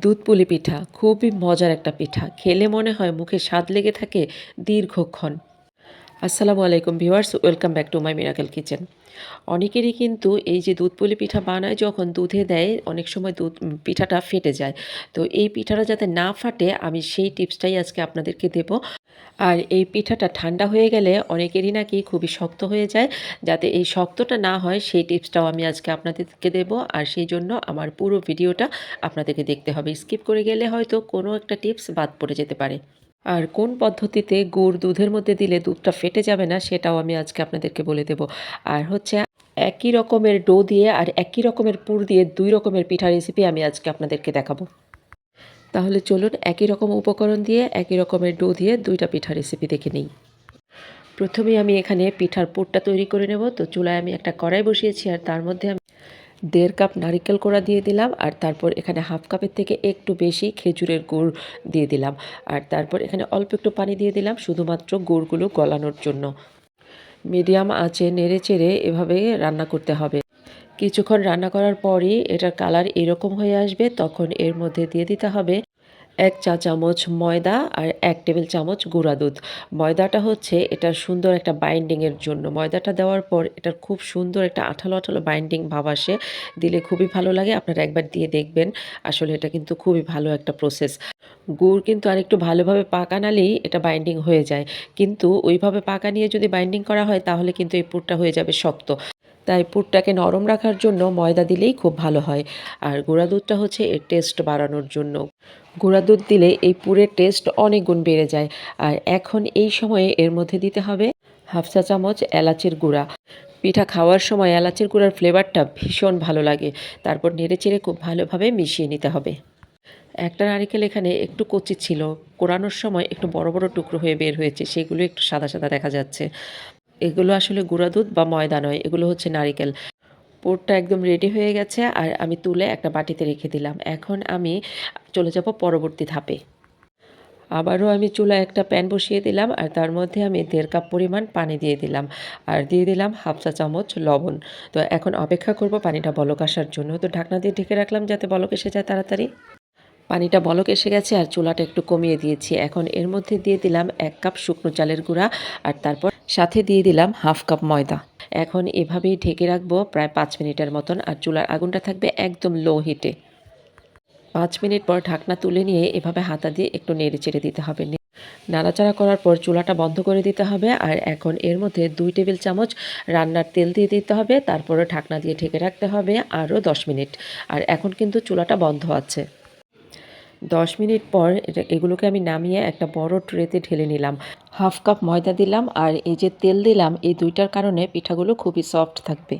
দুধ পুলি পিঠা, খুবই মজার একটা পিঠা। খেলে মনে হয় মুখে স্বাদ লেগে থাকে দীর্ঘক্ষণ। আসসালামু আলাইকুম viewers, welcome back to my miracle kitchen. অনেকেরই কিন্তু এই যে দুধ পুলি পিঠা বানায়, যখন দুধে দেয়, অনেক সময় দুধ পিঠাটা ফেটে যায়। তো এই পিঠাটা যাতে না ফাটে, আমি সেই টিপসটাই আজকে আপনাদেরকে দেব। আর এই পিঠাটা ঠান্ডা হয়ে গেলে অনেকেরই নাকি খুবই শক্ত হয়ে যায়। যাতে এই শক্তটা না হয়, সেই টিপসটাও আমি আজকে আপনাদেরকে দেব। আর সেই জন্য আমার পুরো ভিডিওটা আপনাদেরকে দেখতে হবে। স্কিপ করে গেলে হয়তো কোনো একটা টিপস বাদ পড়ে যেতে পারে। আর কোন পদ্ধতিতে গুড় দুধের মধ্যে দিলে দুধটা ফেটে যাবে না, সেটাও আমি আজকে আপনাদেরকে বলে দেব। আর হচ্ছে একই রকমের ডো দিয়ে আর একই রকমের পুর দিয়ে দুই রকমের পিঠা রেসিপি আমি আজকে আপনাদেরকে দেখাবো। তাহলে চলুন একই রকম উপকরণ দিয়ে একই রকমের ডো দিয়ে দুইটা পিঠা রেসিপি দেখে নিই। প্রথমে আমি এখানে পিঠার পুরটা তৈরি করে নেব। তো চুলায় আমি একটা কড়াই বসিয়েছি আর তার মধ্যে আমি দেড় কাপ নারিকেল কোড়া দিয়ে দিলাম, আর তারপর এখানে হাফ কাপের থেকে একটু বেশি খেজুরের গুড় দিয়ে দিলাম। আর তারপর এখানে অল্প একটু পানি দিয়ে দিলাম, শুধুমাত্র গুড়গুলো গলানোর জন্য। মিডিয়াম আঁচে নেড়ে চেড়ে এভাবে রান্না করতে হবে। কিছুক্ষণ রান্না করার পরই এটার কালার এরকম হয়ে আসবে, তখন এর মধ্যে দিয়ে দিতে হবে এক চা চামচ ময়দা আর এক টেবিল চামচ গুঁড়া দুধ। ময়দাটা হচ্ছে এটার সুন্দর একটা বাইন্ডিংয়ের জন্য। ময়দাটা দেওয়ার পর এটার খুব সুন্দর একটা আঠালো আঠালো বাইন্ডিং ভাব আসে। দিলে খুবই ভালো লাগে। আপনারা একবার দিয়ে দেখবেন। আসলে এটা কিন্তু খুবই ভালো একটা প্রসেস গুড় কিন্তু আরেকটু ভালোভাবে পাকানালেই এটা বাইন্ডিং হয়ে যায়। কিন্তু ওইভাবে পাকা নিয়ে যদি বাইন্ডিং করা হয়, তাহলে কিন্তু এই পুরটা হয়ে যাবে শক্ত। তাই পুরটাকে নরম রাখার জন্য ময়দা দিলেই খুব ভালো হয়। আর গুঁড়া দুধটা হচ্ছে এর টেস্ট বাড়ানোর জন্য। গুঁড়া দুধ দিলে এই পুরের টেস্ট অনেক গুণ বেড়ে যায়। আর এখন এই সময়ে এর মধ্যে দিতে হবে হাফ চা চামচ এলাচের গুঁড়া। পিঠা খাওয়ার সময় এলাচের গুঁড়ার ফ্লেভারটা ভীষণ ভালো লাগে। তারপর নেড়ে চেড়ে খুব ভালোভাবে মিশিয়ে নিতে হবে। একটা নারিকেল এখানে একটু কচি ছিল। কোরানোর সময় একটু বড় বড় টুকরো হয়ে বের হয়েছে। সেগুলো একটু সাদা সাদা দেখা যাচ্ছে। এগুলো আসলে গুঁড়া দুধ বা ময়দা নয়, এগুলো হচ্ছে নারিকেল। পুরটা একদম রেডি হয়ে গেছে আর আমি তুলে একটা বাটিতে রেখে দিলাম। এখন আমি চলে যাব পরবর্তী ধাপে। আবারও আমি চুলায় একটা প্যান বসিয়ে দিলাম আর তার মধ্যে আমি দেড় কাপ পরিমাণ পানি দিয়ে দিলাম আর দিয়ে দিলাম হাফ চা চামচ লবণ। তো এখন অপেক্ষা করব পানিটা বলক আসার জন্য। তো ঢাকনা দিয়ে ঢেকে রাখলাম যাতে বলক এসে যায় তাড়াতাড়ি। পানিটা বলক এসে গেছে আর চুলাটা একটু কমিয়ে দিয়েছি। এখন এর মধ্যে দিয়ে দিলাম এক কাপ শুকনো চালের গুঁড়া আর তারপর সাথে দিয়ে দিলাম হাফ কাপ ময়দা। এখন এভাবেই ঢেকে রাখব প্রায় পাঁচ মিনিটের মতন আর চুলার আগুনটা থাকবে একদম লো হিটে। পাঁচ মিনিট পর ঢাকনা তুলে নিয়ে এভাবে হাতা দিয়ে একটু নেড়ে চেড়ে দিতে হবে। নাড়াচাড়া করার পর চুলাটা বন্ধ করে দিতে হবে আর এখন এর মধ্যে দুই টেবিল চামচ রান্নার তেল দিয়ে দিতে হবে তারপরে ঢাকনা দিয়ে ঢেকে রাখতে হবে আরও দশ মিনিট। আর এখন কিন্তু চুলাটা বন্ধ আছে। দশ মিনিট পর এগুলোকে আমি নামিয়ে একটা বড় ট্রেতে ঢেলে নিলাম। হাফ কাপ ময়দা দিলাম আর এই যে তেল দিলাম, এই দুইটার কারণে পিঠাগুলো খুবই সফট থাকবে।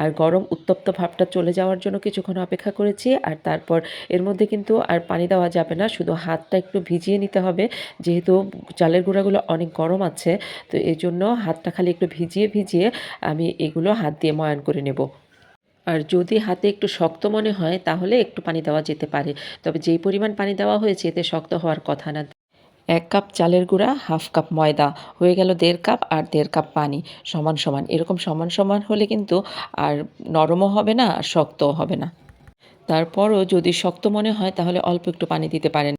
আর গরম উত্তপ্ত ভাবটা চলে যাওয়ার জন্য কিছুক্ষণ অপেক্ষা করেছি আর তারপর এর মধ্যে কিন্তু আর পানি দেওয়া যাবে না, শুধু হাতটা একটু ভিজিয়ে নিতে হবে। যেহেতু চালের গুঁড়াগুলো অনেক গরম আছে, তো এই জন্য হাতটা খালি একটু ভিজিয়ে ভিজিয়ে আমি এগুলো হাত দিয়ে ময়ান করে নেব। আর যদি হাতে একটু শক্ত মনে হয়, তাহলে একটু পানি দেওয়া যেতে পারে। তবে যেই পরিমাণ পানি দেওয়া হয়েছে, এতে শক্ত হওয়ার কথা না। এক কাপ চালের গুঁড়া, হাফ কাপ ময়দা, হয়ে গেল দেড় কাপ আর দেড় কাপ পানি, সমান সমান। এরকম সমান সমান হলে কিন্তু আর নরমও হবে না, আর শক্তও হবে না। তারপরও যদি শক্ত মনে হয়, তাহলে অল্প একটু পানি দিতে পারেন।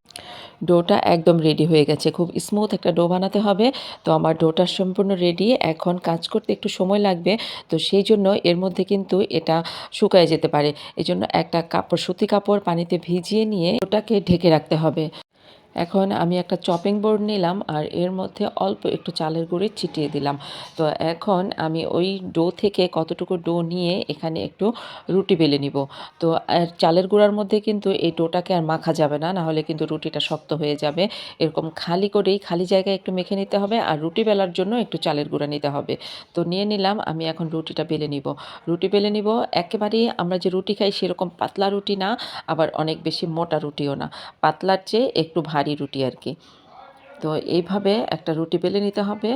ডোটা একদম রেডি হয়ে গেছে। খুব স্মুথ একটা ডো বানাতে হবে। তো আমার ডোটা সম্পূর্ণ রেডি এখন কাজ করতে একটু সময় লাগবে। তো সেই জন্য এর মধ্যে কিন্তু এটা শুকায় যেতে পারে। এজন্য জন্য একটা কাপড়, সুতি কাপড় পানিতে ভিজিয়ে নিয়ে ওটাকে ঢেকে রাখতে হবে। এখন আমি একটা চপিং বোর্ড নিলাম আর এর মধ্যে অল্প একটু চালের গুঁড়ি ছিটিয়ে দিলাম। তো এখন আমি ওই ডো থেকে কতটুকু ডো নিয়ে এখানে একটু রুটি বেলে নিব। তো আর চালের গুঁড়ার মধ্যে কিন্তু এই ডোটাকে আর মাখা যাবে না না হলে কিন্তু রুটিটা শক্ত হয়ে যাবে। এরকম খালি করেই খালি জায়গায় একটু মেখে নিতে হবে আর রুটি বেলার জন্য একটু চালের গুঁড়া নিতে হবে। তো নিয়ে নিলাম, আমি এখন রুটিটা বেলে নিব। রুটি বেলে নিব, একেবারেই আমরা যে রুটি খাই সেরকম পাতলা রুটি না, আবার অনেক বেশি মোটা রুটিও না। পাতলার চেয়ে একটু ভারী রুটি আর কি। তো এইভাবে একটা রুটি বেলে নিতে হবে।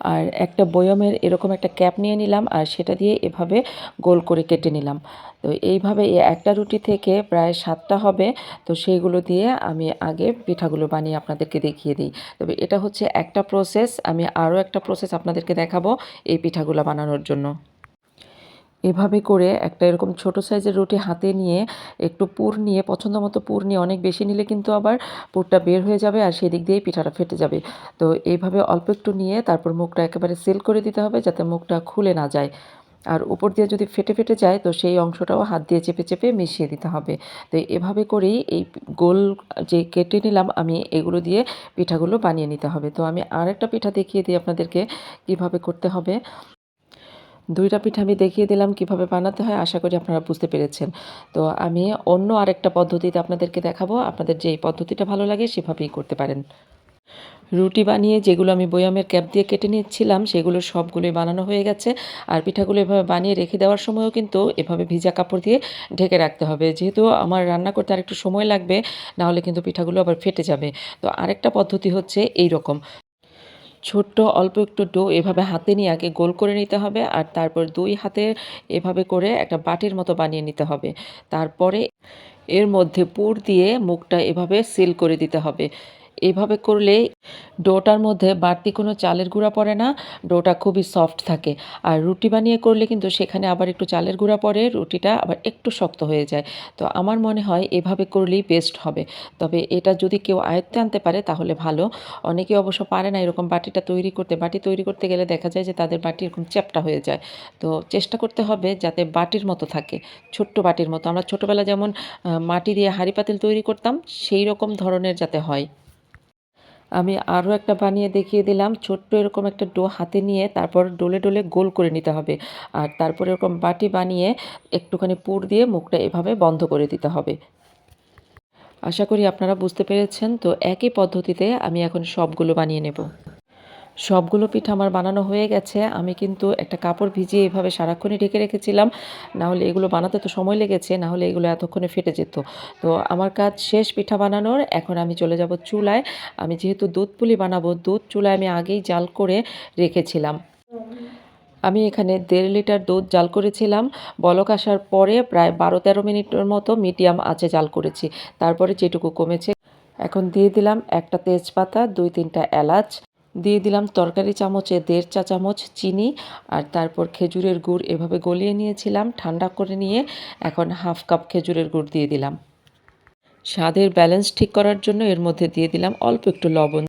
আর একটা বয়মের এরকম একটা ক্যাপ নিয়ে নিলাম আর সেটা দিয়ে এভাবে গোল করে কেটে নিলাম। তো এইভাবে একটা রুটি থেকে প্রায় সাতটা হবে। তো সেইগুলো দিয়ে আমি আগে পিঠাগুলো বানিয়ে আপনাদেরকে দেখিয়ে দিই। তবে এটা হচ্ছে একটা প্রসেস আমি আরও একটা প্রসেস আপনাদেরকে দেখাবো এই পিঠাগুলো বানানোর জন্য। এভাবে করে একটা এরকম ছোট সাইজের রুটি হাতে নিয়ে একটু পুর নিয়ে পছন্দ মতো পুর নিয়ে অনেক বেশি নিলে কিন্তু আবার পুরটা বের হয়ে যাবে আর সেদিক দিয়েই পিঠাটা ফেটে যাবে। তো এইভাবে অল্প একটু নিয়ে তারপর মুখটা একেবারে সেল করে দিতে হবে যাতে মুখটা খুলে না যায়। আর উপর দিয়ে যদি ফেটে ফেটে যায় তো সেই অংশটাও হাত দিয়ে চেপে চেপে মিশিয়ে দিতে হবে। তো এভাবে করেই এই গোল যে কেটে নিলাম আমি এগুলো দিয়ে পিঠাগুলো বানিয়ে নিতে হবে। তো আমি আরেকটা পিঠা দেখিয়ে দিই আপনাদেরকে কীভাবে করতে হবে। দুইটা পিঠা আমি দেখিয়ে দিলাম কীভাবে বানাতে হয়, আশা করি আপনারা বুঝতে পেরেছেন। তো আমি অন্য আরেকটা পদ্ধতিতে আপনাদেরকে দেখাবো। আপনাদের যেই পদ্ধতিটা ভালো লাগে সেভাবেই করতে পারেন। রুটি বানিয়ে যেগুলো আমি বয়ামের ক্যাপ দিয়ে কেটে নিয়েছিলাম সেগুলো সবগুলোই বানানো হয়ে গেছে। আর পিঠাগুলো এভাবে বানিয়ে রেখে দেওয়ার সময়ও কিন্তু এভাবে ভিজা কাপড় দিয়ে ঢেকে রাখতে হবে। যেহেতু আমার রান্না করতে আরেকটু সময় লাগবে, নাহলে কিন্তু পিঠাগুলো আবার ফেটে যাবে। তো আরেকটা পদ্ধতি হচ্ছে এই রকম ছোট্ট, অল্প একটু ডো এভাবে হাতে নিয়ে আগে গোল করে নিতে হবে আর তারপর দুই হাতে এভাবে করে একটা বাটির মতো বানিয়ে নিতে হবে। তারপরে এর মধ্যে পুর দিয়ে মুখটা এভাবে সিল করে দিতে হবে। এভাবে করলে ডোটার মধ্যে বাড়তি কোনো চালের গুঁড়া পড়ে না, ডোটা খুবই সফট থাকে। আর রুটি বানিয়ে করলে কিন্তু সেখানে আবার একটু চালের গুঁড়া পড়ে, রুটিটা আবার একটু শক্ত হয়ে যায়। তো আমার মনে হয় এভাবে করলেই বেস্ট হবে। তবে এটা যদি কেউ আয়ত্তে আনতে পারে তাহলে ভালো। অনেকে অবশ্য পারে না এরকম বাটিটা তৈরি করতে। বাটি তৈরি করতে গেলে দেখা যায় যে তাদের বাটি এরকম চ্যাপটা হয়ে যায়। তো চেষ্টা করতে হবে যাতে বাটির মতো থাকে, ছোট্ট বাটির মতো। আমরা ছোটোবেলা যেমন মাটি দিয়ে হাঁড়ি পাতিল তৈরি করতাম, সেই রকম ধরনের যাতে হয়। আমি আরও একটা বানিয়ে দেখিয়ে দিলাম। ছোট্ট এরকম একটা ডো হাতে নিয়ে তারপর ডোলে ডোলে গোল করে নিতে হবে। আর তারপর এরকম বাটি বানিয়ে একটুখানি পুর দিয়ে মুখটা এভাবে বন্ধ করে দিতে হবে। আশা করি আপনারা বুঝতে পেরেছেন। তো একই পদ্ধতিতে আমি এখন সবগুলো বানিয়ে নেব। সবগুলো পিঠা আমার বানানো হয়ে গেছে। আমি কিন্তু একটা কাপড় ভিজিয়ে এভাবে সারাক্ষণই ঢেকে রেখেছিলাম। না হলে এগুলো বানাতে তো সময় লেগেছে, না হলে এগুলো এতক্ষণে ফেটে যেত। তো আমার কাজ শেষ পিঠা বানানোর, এখন আমি চলে যাব চুলায়। আমি যেহেতু দুধ পুলি বানাবো, দুধ চুলায় আমি আগেই জাল করে রেখেছিলাম। আমি এখানে দেড় লিটার দুধ জাল করেছিলাম। বলক আসার পরে প্রায় বারো তেরো মিনিটের মতো মিডিয়াম আঁচে জাল করেছি। তারপরে যেটুকু কমেছে, এখন দিয়ে দিলাম একটা তেজপাতা দুই তিনটা এলাচ। দিয়ে দিলাম তরকারি চামচে দেড় চা চামচ চিনি আর তারপর খেজুরের গুড় এভাবে গলিয়ে নিয়েছিলাম, ঠান্ডা করে নিয়ে এখন হাফ কাপ খেজুরের গুড় দিয়ে দিলাম। স্বাদের ব্যালেন্স ঠিক করার জন্য এর মধ্যে দিয়ে দিলাম অল্প একটু লবণ।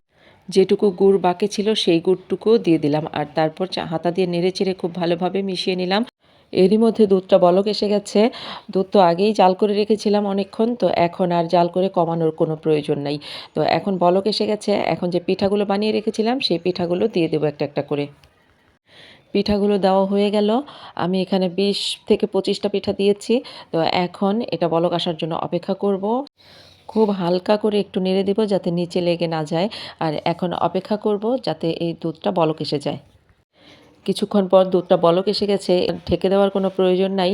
যেটুকু গুড় বাকি ছিল সেই গুড়টুকুও দিয়ে দিলাম আর তারপর হাতা দিয়ে নেড়ে চেড়ে খুব ভালোভাবে মিশিয়ে নিলাম। এরই মধ্যে দুধটা বলক এসে গেছে। দুধ তো আগেই জাল করে রেখেছিলাম অনেকক্ষণ, তো এখন আর জাল করে কমানোর কোনো প্রয়োজন নাই। তো এখন বলক এসে গেছে, এখন যে পিঠাগুলো বানিয়ে রেখেছিলাম, সেই পিঠাগুলো দিয়ে দেবো একটা একটা করে। পিঠাগুলো দেওয়া হয়ে গেল। আমি এখানে বিশ থেকে পঁচিশটা পিঠা দিয়েছি, তো এখন এটা বলক আসার জন্য অপেক্ষা করব। খুব হালকা করে একটু নেড়ে দেবো যাতে নিচে লেগে না যায়, আর এখন অপেক্ষা করব যাতে এই দুধটা বলক এসে যায়। কিছুক্ষণ পর দুধটা বলক এসে গেছে, ঢেকে দেওয়ার কোনো প্রয়োজন নাই,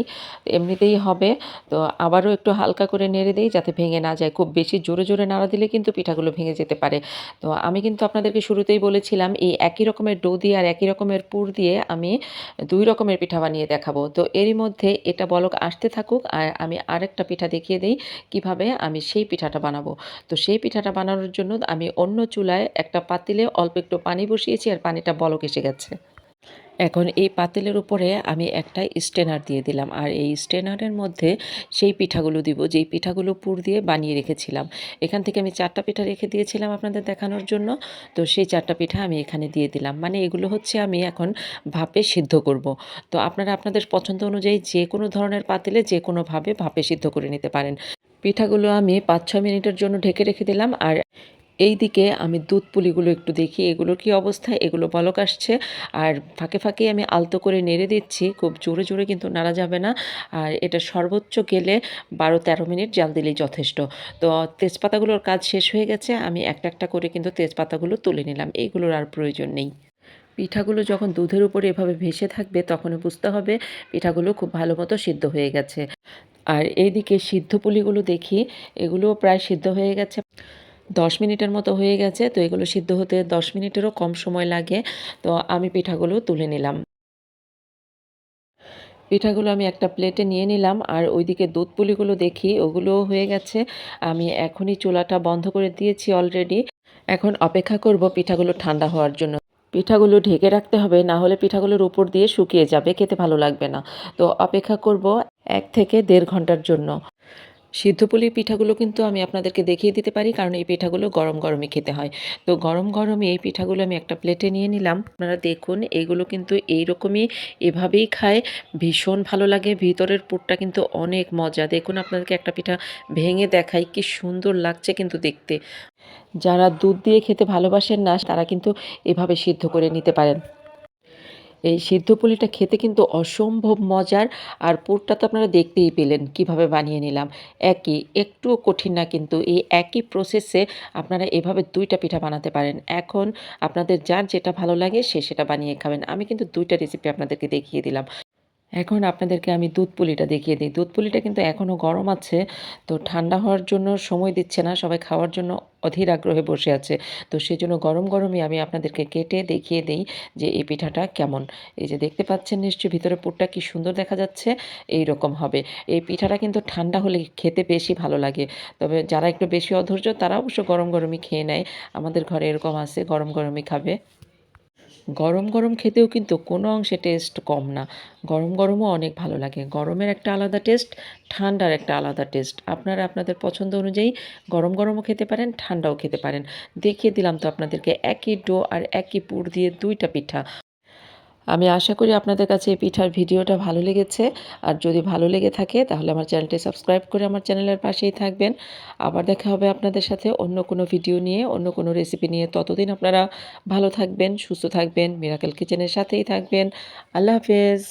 এমনিতেই হবে। তো আবারও একটু হালকা করে নেড়ে দেই যাতে ভেঙে না যায়। খুব বেশি জোরে জোরে নাড়া দিলে কিন্তু পিঠাগুলো ভেঙে যেতে পারে। তো আমি কিন্তু আপনাদেরকে শুরুতেই বলেছিলাম, এই একই রকমের ডো দিয়ে আর একই রকমের পুর দিয়ে আমি দুই রকমের পিঠা বানিয়ে দেখাবো। তো এরই মধ্যে এটা বলক আসতে থাকুক আর আমি আরেকটা পিঠা দেখিয়ে দিই কীভাবে আমি সেই পিঠাটা বানাবো। তো সেই পিঠাটা বানানোর জন্য আমি অন্য চুলায় একটা পাতিলে অল্প একটু পানি বসিয়েছি আর পানিটা বলক এসে গেছে। এখন এই পাতিলের উপরে আমি একটা স্টেনার দিয়ে দিলাম। আর এই স্টেনারের মধ্যে সেই পিঠাগুলো দিব, যেই পিঠাগুলো পুর দিয়ে বানিয়ে রেখেছিলাম। এখান থেকে আমি চারটা পিঠা রেখে দিয়েছিলাম আপনাদের দেখানোর জন্য। তো সেই চারটা পিঠা আমি এখানে দিয়ে দিলাম। মানে এগুলো হচ্ছে আমি এখন ভাপে সিদ্ধ করব। তো আপনারা আপনাদের পছন্দ অনুযায়ী যে কোনো ধরনের পাতিলে যে কোনোভাবে ভাপে সিদ্ধ করে নিতে পারেন। পিঠাগুলো আমি পাঁচ ছ মিনিটের জন্য ঢেকে রেখে দিলাম। আর এই দিকে আমি দুধ পুলিগুলো একটু দেখি এগুলোর কি অবস্থা, এগুলো বলক আসছে। আর ফাঁকে ফাঁকে আমি আলতো করে নেড়ে দিচ্ছি, খুব জোরে জোরে কিন্তু নাড়া যাবে না। আর এটা সর্বোচ্চ গেলে বারো তেরো মিনিট জাল দিলেই যথেষ্ট। তো তেজপাতাগুলোর কাজ শেষ হয়ে গেছে, আমি একটা একটা করে কিন্তু তেজপাতাগুলো তুলে নিলাম এইগুলোর আর প্রয়োজন নেই। পিঠাগুলো যখন দুধের উপরে এভাবে ভেসে থাকবে তখন বুঝতে হবে পিঠাগুলো খুব ভালো মতো সিদ্ধ হয়ে গেছে। আর এইদিকে সিদ্ধ পুলিগুলো দেখি, এগুলোও প্রায় সিদ্ধ হয়ে গেছে। দশ মিনিটের মতো হয়ে গেছে, তো এগুলো সিদ্ধ হতে দশ মিনিটেরও কম সময় লাগে, তো আমি পিঠাগুলো তুলে নিলাম। পিঠাগুলো আমি একটা প্লেটে নিয়ে নিলাম, আর ওইদিকে দুধ পুলিগুলো দেখি, ওগুলোও হয়ে গেছে। আমি এখনই চুলাটা বন্ধ করে দিয়েছি অলরেডি এখন অপেক্ষা করব পিঠাগুলো ঠান্ডা হওয়ার জন্য। পিঠাগুলো ঢেকে রাখতে হবে, না হলে পিঠাগুলোর উপর দিয়ে শুকিয়ে যাবে, খেতে ভালো লাগবে না। তো অপেক্ষা করব এক থেকে দেড় ঘণ্টার জন্য। সিদ্ধপুলি পিঠাগুলো কিন্তু আমি আপনাদেরকে দেখিয়ে দিতে পারি, কারণ এই পিঠাগুলো গরম গরমই খেতে হয়। তো গরম গরমে এই পিঠাগুলো আমি একটা প্লেটে নিয়ে নিলাম। আপনারা দেখুন এইগুলো কিন্তু এই এইরকমই এভাবেই খায়। ভীষণ ভালো লাগে, ভিতরের পুরটা কিন্তু অনেক মজা। দেখুন আপনাদেরকে একটা পিঠা ভেঙে দেখাই, কি সুন্দর লাগছে কিন্তু দেখতে। যারা দুধ দিয়ে খেতে ভালোবাসেন না, তারা কিন্তু এভাবে সিদ্ধ করে নিতে পারেন। এই সিদ্ধ পুলিটা খেতে কিন্তু অসম্ভব মজার। আর পুরটা তো আপনারা দেখতেই পেলেন, কীভাবে বানিয়ে নিলাম। একই, একটুও কঠিন না কিন্তু এই একই প্রসেসে আপনারা এভাবে দুইটা পিঠা বানাতে পারেন। এখন আপনাদের যার যেটা ভালো লাগে সে সেটা বানিয়ে খাবেন। আমি কিন্তু দুইটা রেসিপি আপনাদেরকে দেখিয়ে দিলাম। এখন আপনাদেরকে আমি দুধ পুলিটা দেখিয়ে দিই। দুধ পুলিটা কিন্তু এখনও গরম আছে, তো ঠান্ডা হওয়ার জন্য সময় দিচ্ছে না, সবাই খাওয়ার জন্য অধীর আগ্রহে বসে আছে। তো সেই জন্য গরম গরমই আমি আপনাদেরকে কেটে দেখিয়ে দিই যে এই পিঠাটা কেমন। এই যে দেখতে পাচ্ছেন নিশ্চয়ই ভিতরে পুরটা কি সুন্দর দেখা যাচ্ছে এই রকম হবে। এই পিঠাটা কিন্তু ঠান্ডা হলে খেতে বেশি ভালো লাগে। তবে যারা একটু বেশি অধৈর্য তারা অবশ্য গরম গরমই খেয়ে নেয়। আমাদের ঘরে এরকম আছে, গরম গরমই খাবে। গরম গরম খেতেও কিন্তু কোনো অংশে টেস্ট কম না। গরম গরমও অনেক ভালো লাগে। গরমের একটা আলাদা টেস্ট ঠান্ডার একটা আলাদা টেস্ট আপনারা আপনাদের পছন্দ অনুযায়ী গরম গরমও খেতে পারেন, ঠান্ডাও খেতে পারেন। দেখিয়ে দিলাম তো আপনাদেরকে একই ডো আর একই পুর দিয়ে দুইটা পিঠা। আমি আশা করি আপনাদের কাছে এই পিঠার ভিডিওটা ভালো লেগেছে। আর যদি ভালো লেগে থাকে, তাহলে আমার চ্যানেলটি সাবস্ক্রাইব করে আমার চ্যানেলের পাশেই থাকবেন। আবার দেখা হবে আপনাদের সাথে অন্য কোনো ভিডিও নিয়ে, অন্য কোনো রেসিপি নিয়ে। ততদিন আপনারা ভালো থাকবেন, সুস্থ থাকবেন মিরাকেল কিচেনের সাথেই থাকবেন। আল্লাহ হাফেজ।